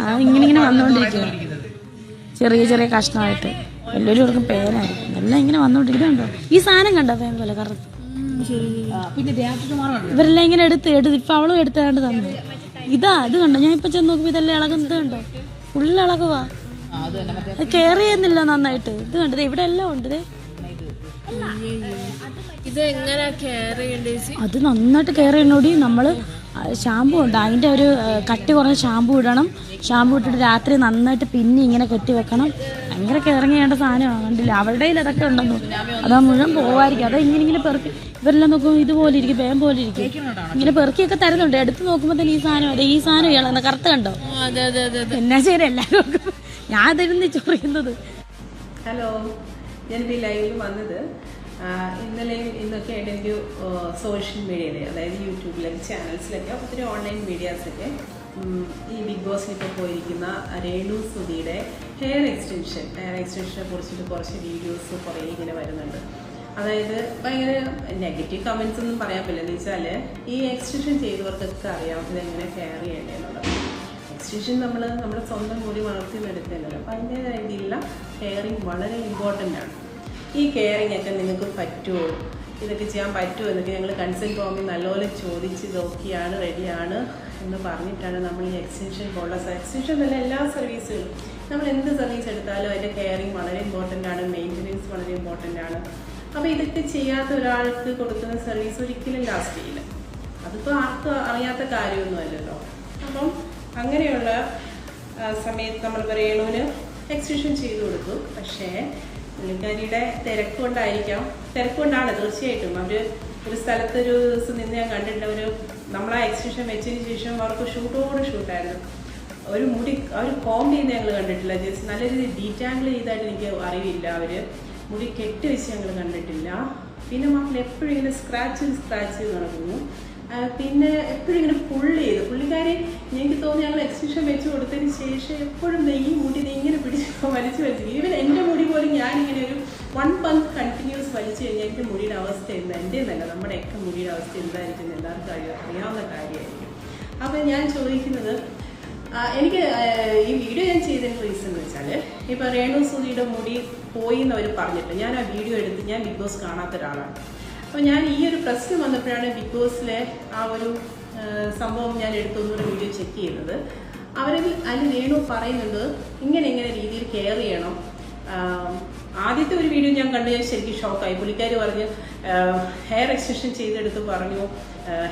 ആ ഇങ്ങനെ ഇങ്ങനെ വന്നുകൊണ്ടിരിക്കുക ചെറിയ ചെറിയ കഷ്ണമായിട്ട്. എല്ലാവരും ഇവർക്കും പേനായിരിക്കും എല്ലാം ഇങ്ങനെ വന്നുകൊണ്ടിരിക്കുന്നുണ്ടോ ഈ സാധനം കണ്ടോ പേൻ പോലെ കറുത്ത് ഇവരെല്ലാം ഇങ്ങനെ എടുത്ത് എടുത്ത് ഇപ്പൊ അവളും എടുത്താണ്ട് തന്നു. ഇതാ അത് കണ്ടോ? ഞാൻ ഇപ്പൊ ചെന്ന് നോക്കുമ്പോ ഇതെല്ലാം ഇളകുന്നത് കണ്ടോ? ഫുള്ള് ഇളകുവാ. അത് കെയർ ചെയ്യുന്നില്ല നന്നായിട്ട്. ഇത് കണ്ടത് ഇവിടെ എല്ലാം ഉണ്ട്. ഇത് എങ്ങനെ അത് നന്നായിട്ട് കെയർ ചെയ്യണോടി നമ്മൾ ഷാമ്പു ഉണ്ട്. അതിന്റെ ഒരു കട്ടി കുറഞ്ഞ ഷാമ്പു ഇടണം. ഷാമ്പു ഇട്ടിട്ട് രാത്രി നന്നായിട്ട് പിന്നെ ഇങ്ങനെ കെട്ടി വെക്കണം. ഭയങ്കര കെയറിങ് ചെയ്യേണ്ട സാധനമാണ്. കണ്ടില്ല? അവരുടെ കയ്യിൽ അതൊക്കെ ഉണ്ടെന്നു. അതാ മുഴുവൻ പോവായിരിക്കും. അതാ ഇങ്ങനെ ഇങ്ങനെ പെറുക്കി ഇവരെല്ലാം നോക്കുമ്പോൾ ഇതുപോലെ ഇരിക്കും വേം പോലെ ഇരിക്കും. ഇങ്ങനെ പെറുക്കിയൊക്കെ തരുന്നുണ്ട്. എടുത്ത് നോക്കുമ്പോൾ തന്നെ ഈ സാധനം അതെ ഈ സാധനം ഇയാളെന്ന് കറുത്ത് കണ്ടോ? അതെ അതെ അതെ അതെ. എന്നാ ശരി എല്ലാവരും ഞാൻ തരുന്നു ചൊറിയുന്നത്. ഹലോ ഞാനിപ്പോൾ ഈ ലൈവിൽ വന്നത് ഇന്നലെയും ഇന്നൊക്കെ ആയിട്ട് എനിക്ക് സോഷ്യൽ മീഡിയയിൽ അതായത് യൂട്യൂബിലൊക്കെ ചാനൽസിലൊക്കെ ഒത്തിരി ഓൺലൈൻ മീഡിയാസൊക്കെ ഈ ബിഗ് ബോസിലൊക്കെ പോയിരിക്കുന്ന രേണു സുധിയുടെ ഹെയർ എക്സ്റ്റൻഷൻ ഹെയർ എക്സ്റ്റൻഷനെ കുറിച്ചിട്ട് കുറച്ച് വീഡിയോസ് കുറേ ഇങ്ങനെ വരുന്നുണ്ട്. അതായത് ഭയങ്കര നെഗറ്റീവ് കമൻസ് ഒന്നും പറയാൻ പറ്റില്ല. എന്ന് വെച്ചാൽ ഈ എക്സ്റ്റൻഷൻ ചെയ്തവർക്കൊക്കെ അറിയാം ഇതെങ്ങനെ കെയർ ചെയ്യേണ്ടതെന്നുള്ളത് എക്സ്റ്റൻഷൻ നമ്മൾ നമ്മുടെ സ്വന്തം കൂടി അപ്പം അതിന്റെ രീതിയിലുള്ള കെയറിങ് വളരെ ഇമ്പോർട്ടന്റ് ആണ്. ഈ കെയറിങ് ഒക്കെ നിങ്ങൾക്ക് പറ്റുമോ? ഇതൊക്കെ ചെയ്യാൻ പറ്റുമോ എന്നൊക്കെ ഞങ്ങൾ കൺസൾട്ട് ഫോമിൽ നല്ലപോലെ ചോദിച്ച് നോക്കിയാണ് റെഡിയാണ് എന്ന് പറഞ്ഞിട്ടാണ് നമ്മൾ ഈ എക്സ്റ്റൻഷൻ പോലുള്ള എക്സ്റ്റൻഷൻ തന്നെ എല്ലാ സർവീസുകളും നമ്മൾ എന്ത് സർവീസ് എടുത്താലും അതിന്റെ കെയറിങ് വളരെ ഇമ്പോർട്ടന്റ് ആണ് മെയിന്റനൻസ് വളരെ ഇമ്പോർട്ടന്റ് ആണ്. അപ്പോൾ ഇതൊക്കെ ചെയ്യാത്ത ഒരാൾക്ക് കൊടുക്കുന്ന സർവീസ് ഒരിക്കലും ലാസ്റ്റ് ചെയ്യില്ല. അതിപ്പോൾ ആർക്കും അറിയാത്ത കാര്യമൊന്നുമല്ലല്ലോ അപ്പം അങ്ങനെയുള്ള സമയത്ത് നമ്മൾ രേണുവിന് എക്സ്റ്റൻഷൻ ചെയ്തു കൊടുക്കും. പക്ഷേ പുള്ളിക്കാരിയുടെ തിരക്ക് കൊണ്ടായിരിക്കാം തിരക്ക് കൊണ്ടാണ് തീർച്ചയായിട്ടും. അവർ ഒരു സ്ഥലത്ത് ഒരു ദിവസം നിന്ന് ഞാൻ കണ്ടിട്ടുണ്ട്. ഒരു നമ്മൾ ആ എക്സിബിഷൻ വെച്ചതിന് ശേഷം അവർക്ക് ഷൂട്ടോട് ഷൂട്ടായിരുന്നു. ഒരു മുടി അവർ കോം ചെയ്യുന്ന ഞങ്ങൾ കണ്ടിട്ടില്ല. ജസ്റ്റ് നല്ല രീതിയിൽ ഡീറ്റാങ്കിൾ ചെയ്തായിട്ട് എനിക്ക് അറിയില്ല അവർ മുടി കെട്ടി വെച്ച് ഞങ്ങൾ കണ്ടിട്ടില്ല. പിന്നെ മക്കൾ എപ്പോഴും ഇങ്ങനെ സ്ക്രാച്ച് സ്ക്രാച്ച് നടക്കുന്നു പിന്നെ എപ്പോഴും ഇങ്ങനെ പുള്ളി ചെയ്ത്. പുള്ളിക്കാരി എനിക്ക് തോന്നി ഞങ്ങൾ എക്സിബിഷൻ വെച്ച് കൊടുത്തതിന് ശേഷം എപ്പോഴും നെയ്യ് ദേ ഇങ്ങനെ പിടിച്ച് വലിച്ചു വലിച്ചു. ഈവൻ എന്റെ മുടി പോലും ഞാനിങ്ങനെ ഒരു വൺ മന്ത് കണ്ടിന്യൂസ് വലിച്ചു കഴിഞ്ഞാൽ എന്റെ മുടിയുടെ അവസ്ഥ എന്താ? എന്റെ എന്നല്ല നമ്മുടെയൊക്കെ മുടിയുടെ അവസ്ഥ എന്തായിരിക്കും എല്ലാവർക്കും അറിയാം അറിയാവുന്ന കാര്യമായിരിക്കും. അപ്പോൾ ഞാൻ ചോദിക്കുന്നത് എനിക്ക് ഈ വീഡിയോ ഞാൻ ചെയ്തതിന് റീസൺ എന്ന് വെച്ചാൽ ഇപ്പോൾ രേണു സുധിയുടെ മുടി പോയി എന്ന് അവർ പറഞ്ഞിട്ട് ഞാൻ ആ വീഡിയോ എടുത്ത് ഞാൻ ബിഗ് ബോസ് കാണാത്ത ഒരാളാണ്. അപ്പോൾ ഞാൻ ഈ ഒരു പ്രശ്നം വന്നപ്പോഴാണ് ബിഗ് ബോസിലെ ആ ഒരു സംഭവം ഞാൻ എടുത്തൊന്നൂടെ വീഡിയോ ചെക്ക് ചെയ്യുന്നത്. അവരിൽ അതിൽ വേണു പറയുന്നുണ്ട് ഇങ്ങനെ ഇങ്ങനെ രീതിയിൽ കെയർ ചെയ്യണം. ആദ്യത്തെ ഒരു വീഡിയോ ഞാൻ കണ്ടു ഞാൻ ശരിക്കും ഷോക്കായി പുള്ളിക്കാർ പറഞ്ഞ് ഹെയർ എക്സ്റ്റൻഷൻ ചെയ്തെടുത്ത് പറഞ്ഞു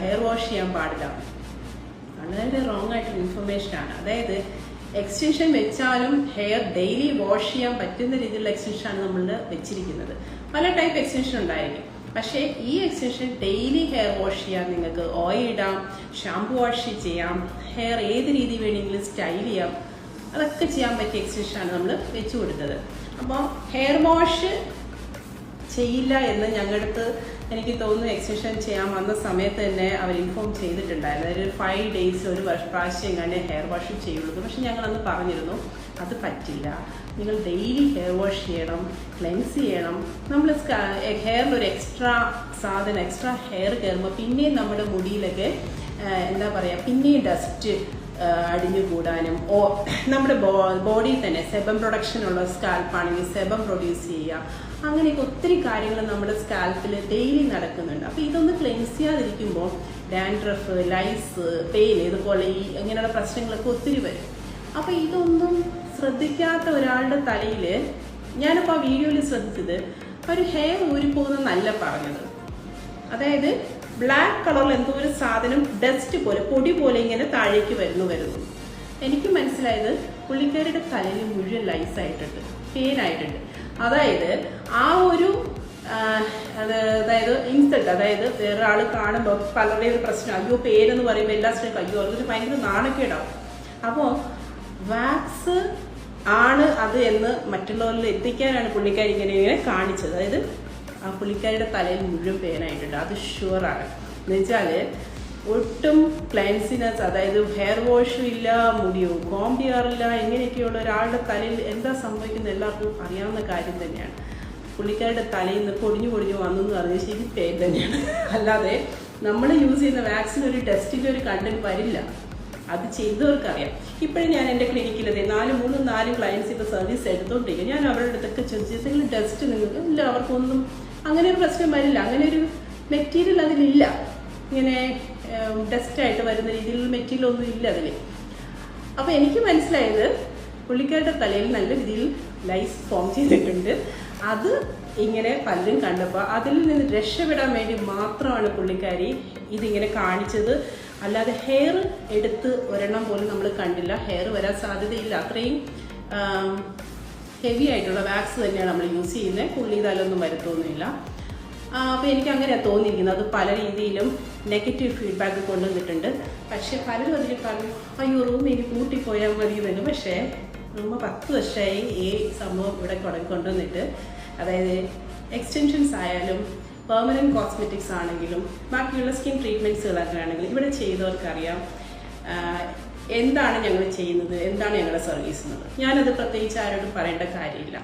ഹെയർ വാഷ് ചെയ്യാൻ പാടില്ല. വളരെ റോങ് ഇൻഫർമേഷൻ ആണ്. അതായത് എക്സ്റ്റൻഷൻ വെച്ചാലും ഹെയർ ഡെയിലി വാഷ് ചെയ്യാൻ പറ്റുന്ന രീതിയിലുള്ള എക്സ്റ്റൻഷനാണ് നമ്മൾ വെച്ചിരിക്കുന്നത്. പല ടൈപ്പ് എക്സ്റ്റൻഷൻ ഉണ്ടായിരിക്കും. പക്ഷേ ഈ എക്സ്റ്റൻഷൻ ഡെയിലി ഹെയർ വാഷ് ചെയ്യാം നിങ്ങൾക്ക് ഓയിൽ ഇടാം ഷാംപൂ വാഷ് ചെയ്യാം ഹെയർ ഏത് രീതി വേണമെങ്കിലും സ്റ്റൈൽ ചെയ്യാം. അതൊക്കെ ചെയ്യാൻ പറ്റിയ എക്സ്റ്റൻഷനാണ് നമ്മൾ വെച്ചു കൊടുത്തത്. അപ്പോൾ ഹെയർ വാഷ് ചെയ്യില്ല എന്ന് ഞങ്ങളുടെ അടുത്ത് എനിക്ക് തോന്നുന്നു എക്സ്റ്റൻഷൻ ചെയ്യാൻ വന്ന സമയത്ത് തന്നെ അവർ ഇൻഫോം ചെയ്തിട്ടുണ്ടായിരുന്നു. അതായത് ഫൈവ് ഡേയ്സ് ഒരു വർഷ പ്രാവശ്യം എങ്ങനെ ഹെയർ വാഷ് ചെയ്യുള്ളൂ പക്ഷെ ഞങ്ങളന്ന് പറഞ്ഞിരുന്നു. അത് പറ്റില്ല. നിങ്ങൾ ഡെയിലി ഹെയർ വാഷ് ചെയ്യണം ക്ലെൻസ് ചെയ്യണം. നമ്മൾ ഹെയറിൽ ഒരു എക്സ്ട്രാ സാധനം എക്സ്ട്രാ ഹെയർ കയറുമ്പോൾ പിന്നെയും നമ്മുടെ മുടിയിലൊക്കെ എന്താ പറയുക പിന്നെയും ഡസ്റ്റ് അടിഞ്ഞു കൂടാനും. ഓ നമ്മുടെ ബോഡിയിൽ തന്നെ സെബം പ്രൊഡക്ഷൻ ഉള്ള സ്കാൽപ്പാണെങ്കിൽ സെബം പ്രൊഡ്യൂസ് ചെയ്യുക. അങ്ങനെയൊക്കെ ഒത്തിരി കാര്യങ്ങൾ നമ്മുടെ സ്കാൽപ്പിൽ ഡെയിലി നടക്കുന്നുണ്ട്. അപ്പോൾ ഇതൊന്ന് ക്ലെൻസ് ചെയ്യാതിരിക്കുമ്പോൾ ഡാൻഡ്രഫ് ലൈസ് പെയിൻ ഇതുപോലെ ഈ ഇങ്ങനെയുള്ള പ്രശ്നങ്ങളൊക്കെ ഒത്തിരി വരും. അപ്പോൾ ഇതൊന്നും ശ്രദ്ധിക്കാത്ത ഒരാളുടെ തലയിൽ ഞാനിപ്പോൾ ആ വീഡിയോയിൽ ശ്രദ്ധിച്ചത് ഒരു ഹെയർ ഊരിപ്പോകുന്നല്ല പറഞ്ഞത്. അതായത് ബ്ലാക്ക് കളറിൽ എന്തോ ഒരു സാധനം ഡസ്റ്റ് പോലെ പൊടി പോലെ ഇങ്ങനെ താഴേക്ക് വരുന്നു വരുന്നു. എനിക്ക് മനസ്സിലായത് പുള്ളിക്കാരുടെ തലയിൽ മുഴുവൻ ലൈസ് ആയിട്ടുണ്ട് പെയിൻ ആയിട്ടുണ്ട്. അതായത് ആ ഒരു അതായത് ഇൻസൾട്ട് അതായത് വേറെ ആൾ കാണുമ്പോൾ പലരുടെയും ഒരു പ്രശ്നം അയ്യോ പേരെന്ന് പറയുമ്പോൾ എല്ലാ സ്ത്രീക്കും അയ്യോ അതൊരു ഭയങ്കര നാണക്കേടാവും. അപ്പോൾ വാക്സ് ആണ് അത് എന്ന് മറ്റുള്ളവരിൽ എത്തിക്കാനാണ് പുള്ളിക്കാരി ഇങ്ങനെ ഇങ്ങനെ കാണിച്ചത്. അതായത് ആ പുള്ളിക്കാരിയുടെ തലയിൽ മുഴുവൻ പേനായിട്ടുണ്ട് അത് ഷുവറാണ് എന്ന് വെച്ചാൽ ഒട്ടും ക്ലൻസിനെസ് അതായത് ഹെയർ വാഷും ഇല്ല മുടിയോ കോം ചെയ്യാറില്ല ഇങ്ങനെയൊക്കെയുള്ള ഒരാളുടെ തലയിൽ എന്താ സംഭവിക്കുന്നത് എല്ലാവർക്കും അറിയാവുന്ന കാര്യം തന്നെയാണ്. പുള്ളിക്കാരുടെ തലയിൽ നിന്ന് പൊടിഞ്ഞു പൊടിഞ്ഞു വന്നു എന്ന് പറഞ്ഞാൽ ശരി പേര് തന്നെയാണ്. അല്ലാതെ നമ്മൾ യൂസ് ചെയ്യുന്ന വാക്സിൻ ഒരു ടെസ്റ്റിന്റെ ഒരു കണ്ടന്റ് വരില്ല. അത് ചെയ്തവർക്കറിയാം. ഇപ്പോഴും ഞാൻ എന്റെ ക്ലിനിക്കിൽ നാല് മൂന്ന് നാല് ക്ലയൻസ് ഇപ്പോൾ സർവീസ് എടുത്തുകൊണ്ടിരിക്കും ഞാൻ അവരുടെ അടുത്തൊക്കെ ചോദിച്ചു എന്തെങ്കിലും ടെസ്റ്റ് നിങ്ങൾക്ക് ഇല്ല അവർക്കൊന്നും അങ്ങനെ ഒരു പ്രശ്നം വരില്ല. അങ്ങനെ ഒരു മെറ്റീരിയൽ അതിലില്ല. ഇങ്ങനെ ഡസ്റ്റായിട്ട് വരുന്ന രീതിയിലുള്ള മെറ്റീരിയൽ ഒന്നും ഇല്ല അതിൽ അപ്പോൾ എനിക്ക് മനസ്സിലായത് പുള്ളിക്കാരുടെ തലയിൽ നല്ല രീതിയിൽ ലൈസ് ഫോം ചെയ്തിട്ടുണ്ട്. അത് ഇങ്ങനെ പലരും കണ്ടപ്പോൾ അതിൽ നിന്ന് രക്ഷപ്പെടാൻ വേണ്ടി മാത്രമാണ് പുള്ളിക്കാരി ഇതിങ്ങനെ കാണിച്ചത്. അല്ലാതെ ഹെയർ എടുത്ത് ഒരെണ്ണം പോലും നമ്മൾ കണ്ടില്ല. ഹെയർ വരാൻ സാധ്യതയില്ല. അത്രയും ഹെവി ആയിട്ടുള്ള വാക്സ് തന്നെയാണ് നമ്മൾ യൂസ് ചെയ്യുന്നത് പുള്ളി ഇതാലൊന്നും വരുത്തൊന്നുമില്ല. അപ്പോൾ എനിക്ക് അങ്ങനെയാണ് തോന്നിയിരിക്കുന്നത്. അത് പല രീതിയിലും നെഗറ്റീവ് ഫീഡ്ബാക്ക് കൊണ്ടുവന്നിട്ടുണ്ട്. പക്ഷേ പലരും അതിൽ പറഞ്ഞു അയ്യോ റൂം എനിക്ക് കൂട്ടിപ്പോയാൽ മതി എന്ന് പക്ഷേ റൂം പത്ത് വർഷമായി ഈ സംഭവം ഇവിടെ കൊണ്ടുവന്നിട്ട്. അതായത് എക്സ്റ്റൻഷൻസ് ആയാലും പെർമനന്റ് കോസ്മെറ്റിക്സ് ആണെങ്കിലും ബാക്കിയുള്ള സ്കിൻ ട്രീറ്റ്മെന്റ്സുകളൊക്കെ ആണെങ്കിലും ഇവിടെ ചെയ്തവർക്കറിയാം. എന്താണ് ഞങ്ങൾ ചെയ്യുന്നത്? എന്താണ് ഞങ്ങളുടെ സർവീസ് എന്നത് ഞാനത് പ്രത്യേകിച്ച് ആരോടും പറയേണ്ട കാര്യമില്ല.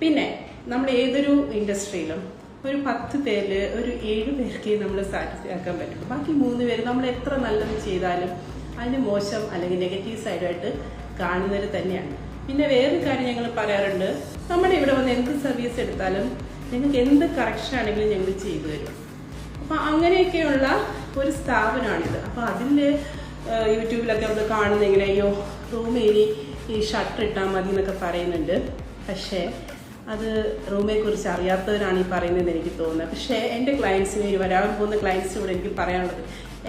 പിന്നെ നമ്മൾ ഏതൊരു ഇൻഡസ്ട്രിയിലും ഒരു പത്ത് പേരിൽ ഒരു ഏഴ് പേർക്ക് നമ്മൾ സാറ്റിസ്ഫൈ ആക്കാൻ പറ്റും. ബാക്കി മൂന്ന് പേര് നമ്മൾ എത്ര നല്ലത് ചെയ്താലും അതിന് മോശം അല്ലെങ്കിൽ നെഗറ്റീവ് സൈഡായിട്ട് കാണുന്നവർ തന്നെയാണ്. പിന്നെ വേറൊരു കാര്യം ഞങ്ങൾ പറയാറുണ്ട്. നമ്മുടെ ഇവിടെ വന്ന് എന്ത് സർവീസ് എടുത്താലും നിങ്ങൾക്ക് എന്ത് കറക്ഷൻ ആണെങ്കിലും ഞങ്ങൾ ചെയ്തു തരും. അപ്പം അങ്ങനെയൊക്കെയുള്ള ഒരു സ്ഥാപനമാണിത്. അപ്പം അതിൽ യൂട്യൂബിലൊക്കെ നമ്മൾ കാണുന്ന ഇങ്ങനെ അയ്യോ റൂമേനി ഈ ഷട്ടർ ഇട്ടാൽ മതി എന്നൊക്കെ പറയുന്നുണ്ട്. പക്ഷേ അത് റൂമിനെക്കുറിച്ച് അറിയാത്തവരാണ് ഈ പറയുന്നതെന്ന് എനിക്ക് തോന്നുന്നത്. പക്ഷേ എന്റെ ക്ലയൻസിന് വരാൻ പോകുന്ന ക്ലയൻസിനോട് എനിക്ക് പറയാനുള്ളത്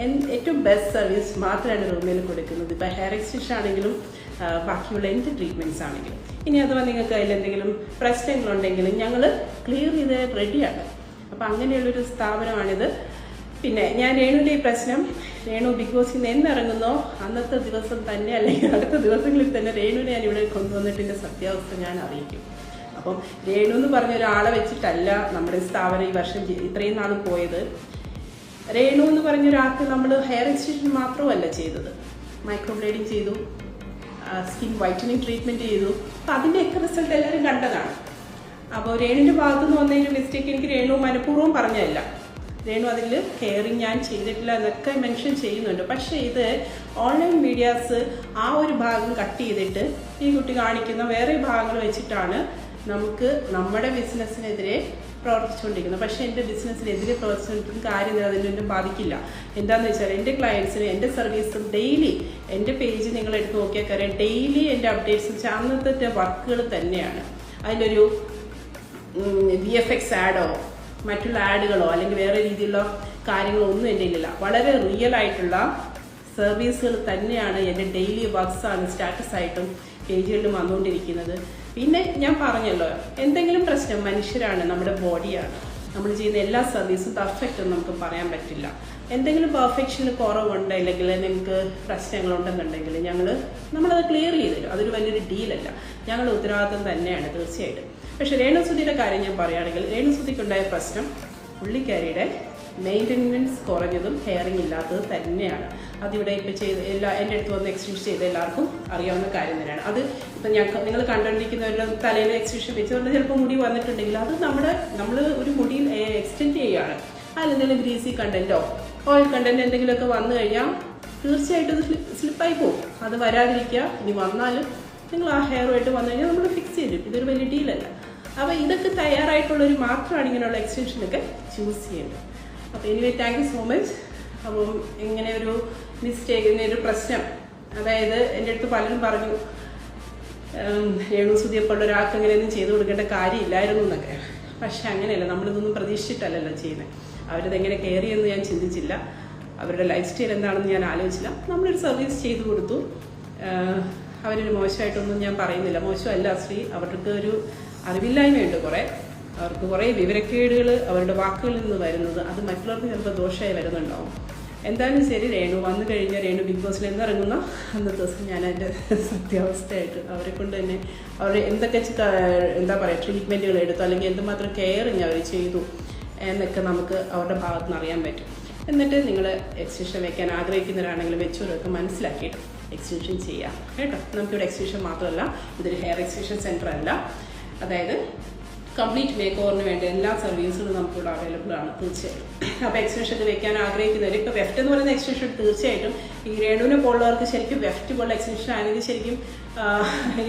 ഏറ്റവും ബെസ്റ്റ് സർവീസ് മാത്രമാണ് റൂമിൽ കൊടുക്കുന്നത്. ഇപ്പോൾ ഹെയർ എക്സ്റ്റൻഷൻ ആണെങ്കിലും ബാക്കിയുള്ള എന്ത് ട്രീറ്റ്മെന്റ്സ് ആണെങ്കിലും. ഇനി അഥവാ നിങ്ങൾക്ക് അതിൽ എന്തെങ്കിലും പ്രശ്നങ്ങളുണ്ടെങ്കിലും ഞങ്ങൾ ക്ലിയർ ചെയ്ത് റെഡിയാണ് അപ്പം അങ്ങനെയുള്ളൊരു സ്ഥാപനമാണിത്. പിന്നെ ഞാൻ രേണുവിന്റെ ഈ പ്രശ്നം രേണു ബിഗ് ബോസിൽ നിന്ന് എന്നിറങ്ങുന്നോ? അന്നത്തെ ദിവസം തന്നെ അല്ലെങ്കിൽ അടുത്ത ദിവസങ്ങളിൽ തന്നെ രേണുവിനെ ഞാൻ ഇവിടെ കൊണ്ടുവന്നിട്ടിന്റെ സത്യാവസ്ഥ ഞാൻ അറിയിക്കും. അപ്പം രേണു എന്ന് പറഞ്ഞ ഒരാളെ വെച്ചിട്ടല്ല നമ്മുടെ സ്ഥാപനം ഈ വർഷം ഇത്രയും നാൾ പോയത്. രേണു എന്ന് പറഞ്ഞ ഒരാൾക്ക് നമ്മൾ ഹെയർ എക്സ്റ്റൻഷൻ മാത്രമല്ല ചെയ്തത്. മൈക്രോ ബ്ലേഡിങ് ചെയ്തു സ്കിൻ വൈറ്റനിങ് ട്രീറ്റ്മെന്റ് ചെയ്തു. അപ്പം അതിന്റെയൊക്കെ റിസൾട്ട് എല്ലാവരും കണ്ടതാണ്. അപ്പോൾ രേണുവിന്റെ ഭാഗത്തു നിന്ന് വന്നതിന്റെ മിസ്റ്റേക്ക് എനിക്ക് രേണു മനഃപൂർവം പറഞ്ഞതല്ല. രേണു അതിൽ കെയറിങ് ഞാൻ ചെയ്തിട്ടില്ല എന്നൊക്കെ മെൻഷൻ ചെയ്യുന്നുണ്ട്. പക്ഷേ ഇത് ഓൺലൈൻ മീഡിയാസ് ആ ഒരു ഭാഗം കട്ട് ചെയ്തിട്ട് ഈ കുട്ടി കാണിക്കുന്ന വേറെ ഭാഗങ്ങൾ വെച്ചിട്ടാണ് നമുക്ക് നമ്മുടെ ബിസിനസ്സിനെതിരെ പ്രവർത്തിച്ചുകൊണ്ടിരിക്കുന്നത് പക്ഷേ എന്റെ ബിസിനസ്സിനെതിരെ പ്രവർത്തിച്ചുകൊണ്ടിരിക്കുന്ന കാര്യം അതിനെ ഒന്നും ബാധിക്കില്ല. എന്താണെന്ന് വെച്ചാൽ എന്റെ ക്ലയൻസിന് എന്റെ സർവീസും ഡെയിലി എന്റെ പേജ് നിങ്ങൾ എടുത്ത് നോക്കിയാൽ കാര്യം ഡെയിലി എന്റെ അപ്ഡേറ്റ്സ് അന്നത്തെ വർക്കുകൾ തന്നെയാണ്. അതിലൊരു വി എഫ് എക്സ് ആഡോ മറ്റുള്ള ആഡുകളോ അല്ലെങ്കിൽ വേറെ രീതിയിലുള്ള കാര്യങ്ങളോ ഒന്നും എന്റെ ഇല്ല വളരെ റിയൽ ആയിട്ടുള്ള സർവീസുകൾ തന്നെയാണ് എന്റെ ഡെയിലി വർക്ക്സാണ് ആണ് സ്റ്റാറ്റസ് ആയിട്ടും പേജുകളിലും വന്നുകൊണ്ടിരിക്കുന്നത്. പിന്നെ ഞാൻ പറഞ്ഞല്ലോ എന്തെങ്കിലും പ്രശ്നം മനുഷ്യരാണ് നമ്മുടെ ബോഡിയാണ്. നമ്മൾ ചെയ്യുന്ന എല്ലാ സർവീസും പെർഫെക്റ്റ് ഒന്നും നമുക്ക് പറയാൻ പറ്റില്ല. എന്തെങ്കിലും പെർഫെക്ഷന് കുറവുണ്ട് അല്ലെങ്കിൽ നിങ്ങൾക്ക് പ്രശ്നങ്ങളുണ്ടെന്നുണ്ടെങ്കിൽ ഞങ്ങൾ നമ്മളത് ക്ലിയർ ചെയ്ത് തരും അതൊരു വലിയൊരു ഡീലല്ല ഞങ്ങളുടെ ഉത്തരവാദിത്വം തന്നെയാണ് തീർച്ചയായിട്ടും. പക്ഷേ രേണുസുതിയുടെ കാര്യം ഞാൻ പറയുകയാണെങ്കിൽ രേണുസുതിക്കുണ്ടായ പ്രശ്നം പുള്ളിക്കാരിയുടെ മെയിന്റനൻസ് കുറഞ്ഞതും ഹെയറിംഗ് ഇല്ലാത്തത് തന്നെയാണ്. അതിവിടെ ഇപ്പോൾ ചെയ്ത് എല്ലാ എന്റെ അടുത്ത് വന്ന് എക്സ്റ്റൻഷൻ ചെയ്ത എല്ലാവർക്കും അറിയാവുന്ന കാര്യം തന്നെയാണ്. അത് ഇപ്പം ഞാൻ നിങ്ങൾ കണ്ടുകൊണ്ടിരിക്കുന്നവരുടെ തലയിൽ എക്സ്റ്റൻഷൻ വെച്ചുകൊണ്ട് ചിലപ്പോൾ മുടി വന്നിട്ടുണ്ടെങ്കിൽ അത് നമ്മുടെ നമ്മൾ ഒരു മുടിയിൽ എക്സ്റ്റെൻഡ് ചെയ്യുകയാണ്. അതിലെന്തെങ്കിലും ഗ്രീസി കണ്ടന്റോ ഓയിൽ കണ്ടന്റ് എന്തെങ്കിലുമൊക്കെ വന്നു കഴിഞ്ഞാൽ തീർച്ചയായിട്ടും അത് സ്ലിപ്പായി പോകും. അത് വരാതിരിക്കുക. ഇനി വന്നാലും നിങ്ങൾ ആ ഹെയറുമായിട്ട് വന്നു കഴിഞ്ഞാൽ നമ്മൾ ഫിക്സ് ചെയ്യും. ഇതൊരു വലിയ ഡീലല്ല അപ്പോൾ ഇതൊക്കെ തയ്യാറായിട്ടുള്ളവർ മാത്രമാണ് ഇങ്ങനെയുള്ള എക്സ്റ്റൻഷനൊക്കെ ചൂസ് ചെയ്യേണ്ടത്. അപ്പോൾ anyway thank you so much അപ്പം ഇങ്ങനെ ഒരു മിസ്റ്റേക്ക് ഇങ്ങനെ ഒരു പ്രശ്നം. അതായത് എന്റെ അടുത്ത് പലരും പറഞ്ഞു രേണു സുധിയെപ്പോലുള്ള ഒരാൾക്ക് അങ്ങനെയൊന്നും ചെയ്തു കൊടുക്കേണ്ട കാര്യമില്ലായിരുന്നു എന്നൊക്കെ. പക്ഷെ അങ്ങനെയല്ല നമ്മളിതൊന്നും പ്രതീക്ഷിച്ചിട്ടല്ലല്ലോ ചെയ്യുന്നത് അവരത് എങ്ങനെ കെയർ ചെയ്യുമെന്ന് ഞാൻ ചിന്തിച്ചില്ല. അവരുടെ ലൈഫ് സ്റ്റൈൽ എന്താണെന്ന് ഞാൻ ആലോചിച്ചില്ല. നമ്മളൊരു സർവീസ് ചെയ്തു കൊടുത്തു. അവരൊരു മോശമായിട്ടൊന്നും ഞാൻ പറയുന്നില്ല. മോശമല്ല ശ്രീ. അവർക്ക് ഒരു അറിവില്ലായ്മയുണ്ട് കുറേ. അവർക്ക് കുറേ വിവരക്കേടുകൾ അവരുടെ വാക്കുകളിൽ നിന്ന് വരുന്നത് അത് മറ്റുള്ളവർക്ക് ചിലപ്പോൾ ദോഷമായി വരുന്നുണ്ടാവും. എന്തായാലും ശരി രേണു വന്നു കഴിഞ്ഞാൽ രേണു ബിഗ് ബോസിൽ എന്നിറങ്ങുന്ന അന്നത്തെ ദിവസം ഞാൻ അതിന്റെ സത്യാവസ്ഥയായിട്ട് അവരെ കൊണ്ട് തന്നെ അവർ എന്തൊക്കെ എന്താ പറയുക ട്രീറ്റ്മെന്റുകൾ എടുത്തു അല്ലെങ്കിൽ എന്തുമാത്രം കെയറിങ് അവർ ചെയ്തു എന്നൊക്കെ നമുക്ക് അവരുടെ ഭാഗത്ത് നിന്ന് അറിയാൻ പറ്റും. എന്നിട്ട് നിങ്ങൾ എക്സ്റ്റൻഷൻ വെക്കാൻ ആഗ്രഹിക്കുന്നവരാണെങ്കിൽ വെച്ചവരൊക്കെ മനസ്സിലാക്കിയിട്ട് എക്സ്റ്റൻഷൻ ചെയ്യാം കേട്ടോ? നമുക്കിവിടെ എക്സ്റ്റൻഷൻ മാത്രമല്ല ഇതൊരു ഹെയർ എക്സ്റ്റൻഷൻ സെന്റർ അല്ല. അതായത് കംപ്ലീറ്റ് മേക്ക് ഓവറിന് വേണ്ട. എല്ലാ സർവീസുകളും നമുക്കിവിടെ അവൈലബിൾ ആണ് തീർച്ചയായിട്ടും അപ്പോൾ എക്സ്റ്റൻഷൻ വെക്കാൻ ആഗ്രഹിക്കുന്നവർ ഇപ്പോൾ വെഫ്റ്റ് എന്ന് പറയുന്ന എക്സ്റ്റൻഷൻ തീർച്ചയായിട്ടും ഈ രേണുവിനെ പോലുള്ളവർക്ക് ശരിക്കും വെഫ്റ്റ് പോലുള്ള എക്സ്റ്റൻഷൻ ആണെങ്കിൽ ശരിക്കും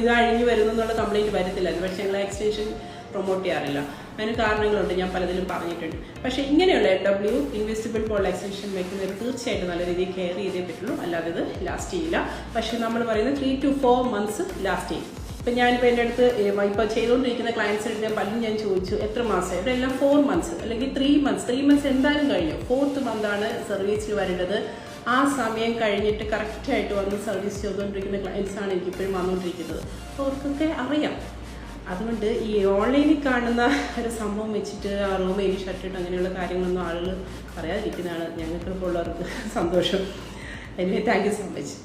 ഇത് അഴിഞ്ഞു വരുന്നു എന്നുള്ള കംപ്ലൈന്റ് വരത്തില്ല. പക്ഷേ ഞങ്ങൾ എക്സ്റ്റൻഷൻ പ്രൊമോട്ട് ചെയ്യാറില്ല. അതിന് കാരണങ്ങളുണ്ട് ഞാൻ പലതിലും പറഞ്ഞിട്ടുണ്ട്. പക്ഷേ ഇങ്ങനെയുള്ള ഡബ്ല്യു ഇൻവെസ്റ്റിബിൾ പോലുള്ള എക്സ്റ്റൻഷൻ വെക്കുന്നവർ തീർച്ചയായിട്ടും നല്ല രീതിയിൽ കെയർ ചെയ്തേ പറ്റുള്ളൂ. അല്ലാതെ ഇത് ലാസ്റ്റ് ചെയ്യില്ല. പക്ഷേ നമ്മൾ പറയുന്നത് three two four months last ചെയ്യും. ഇപ്പം ഞാനിപ്പോൾ എന്റെ അടുത്ത് ഇപ്പോൾ ചെയ്തുകൊണ്ടിരിക്കുന്ന ക്ലയൻസിന്റെ ഞാൻ പലരും ഞാൻ ചോദിച്ചു എത്ര മാസം? ഇവിടെ എല്ലാം ഫോർ മന്ത്സ് അല്ലെങ്കിൽ ത്രീ മന്ത്സ് ത്രീ മന്ത്സ് എന്തായാലും കഴിഞ്ഞു. ഫോർത്ത് മന്താണ് സർവീസിൽ വരേണ്ടത്. ആ സമയം കഴിഞ്ഞിട്ട് കറക്റ്റായിട്ട് വന്ന് സർവീസ് ചെയ്തുകൊണ്ടിരിക്കുന്ന ക്ലയൻസാണ് എനിക്കിപ്പോഴും വന്നുകൊണ്ടിരിക്കുന്നത്. അപ്പോൾ അവർക്കൊക്കെ അറിയാം. അതുകൊണ്ട് ഈ ഓൺലൈനിൽ കാണുന്ന ഒരു സംഭവം വെച്ചിട്ട് ആ റൂം ഏരി ഷർട്ടിട്ട് അങ്ങനെയുള്ള കാര്യങ്ങളൊന്നും ആളുകൾ പറയാതിരിക്കുന്നതാണ് ഞങ്ങൾക്ക് ഉള്ളവർക്ക് സന്തോഷം. Anyway thank you so much